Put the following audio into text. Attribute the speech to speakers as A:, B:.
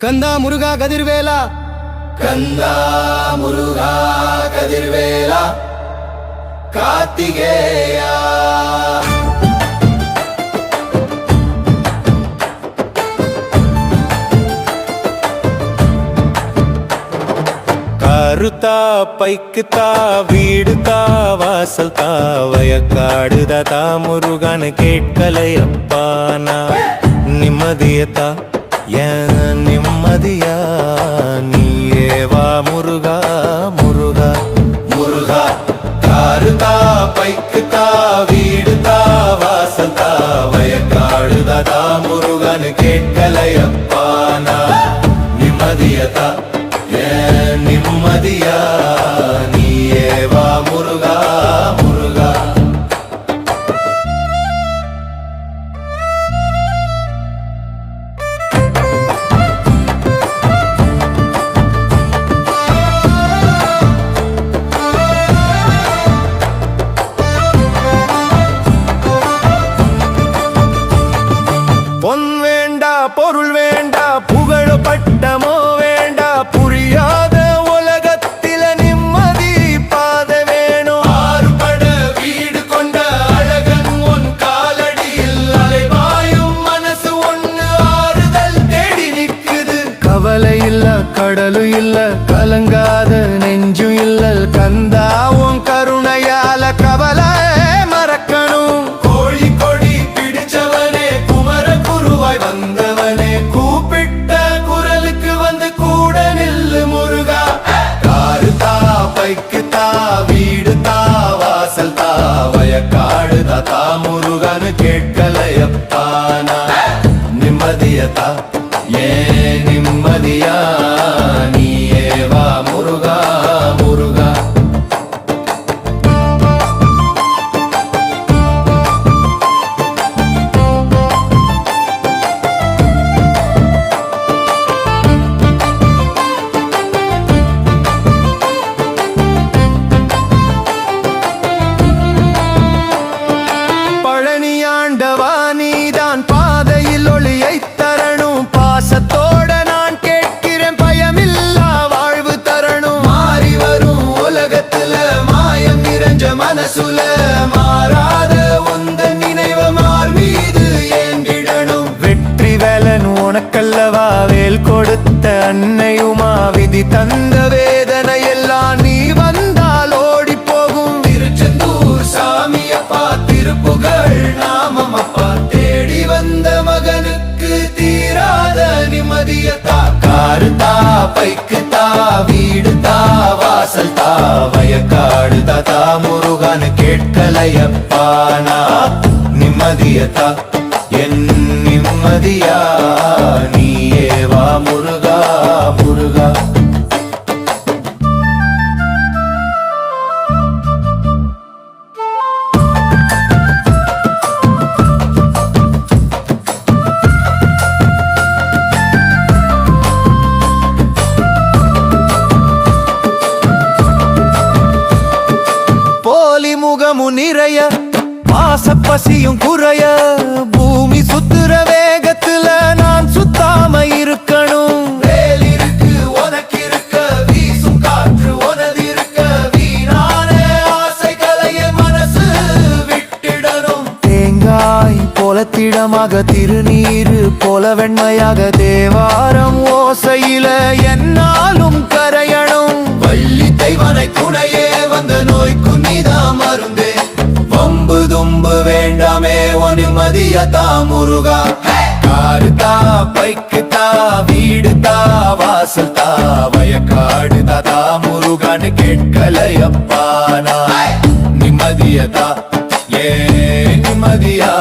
A: கந்தா முருகா கதிர்வேலா.
B: கந்தா முருகா கதிர்வேலா. கார்த்திகேயா.
C: கருத்தா பைக்குத்தா வீடுதா வாசல் தா வயக்காடுதா தா முருகன் கேட்கலையப்பானா நிம்மதியத்தா ஏன் நிம்மதியா? நீயே முருகா முருகா.
B: முருகா காருதா பைக்குதா வீடுதா வாசல்தா வயக்காடுதா முருகன் கேட்கலையப்பானா? நிம்மதியதா? ஏன் நிம்மதியா?
C: பொருள் வேண்டா புகழ பட்டமோ வேண்டா புரியாத உலகத்தில நிம்மதி பாத வேணும்.
B: ஆறுபட வீடு கொண்ட அழகன் உன் காலடியில் அலைவாயும் மனசு ஒண்ணு ஆறுதல் தேடி நிக்குது
C: கவலை இல்ல கடலும் இல்ல கலங்காத நெஞ்சும் இல்ல கந்தாவும்
B: வயக்காடு தா தா முருகனு கேட்கலையப்பானா நிம்மதியதா ஏ மனசுல மாறாத உந்த நினைவு மார் மீது ஏங்கிடணும்
C: வெற்றி வேலன் உனக்கல்லவா? வேல் கொடுத்த அன்னையுமா? விதி தந்த வேதனை எல்லாம் நீ வந்தால் ஓடி போகும்
B: திருச்செந்தூர் சாமியப்பா திருப்புகழ் நாமம் அப்பா தேடி வந்த மகனுக்கு தீராத நிம்மதியத்தா. காரு தா ஐயப்பானா நிம்மதியத்தா? என் நிம்மதியா? நீயே வா முருகா.
C: முகமும் நிறைய பாசப்பசியும் குறைய. பூமி சுத்துற வேகத்துல நான் சுத்தாம இருக்கணும்.
B: வேல் இருக்கு உனக்கு இருக்க வீசும் காற்று உனது இருக்க வீணான ஆசைகளைய மனசு விட்டிடணும்.
C: தேங்காய் போல திடமாக திருநீரு போல வெண்மையாக தேவாரம் ஓசையில என்னாலும் கரையணும்.
B: வள்ளி தெய்வனை துணையே வந்த நோய்க்கு நீதான் வேண்டாம் அருந்தே வம்பு தும்பு வேண்டாமே ஒனிமதியதா முருகா. காருதா பைக்குதா வீடுதா வாசல்தா வயக்காடு ததா முருகான்னு கேட்கலையப்பானா நிம்மதியதா ஏ நிம்மதியா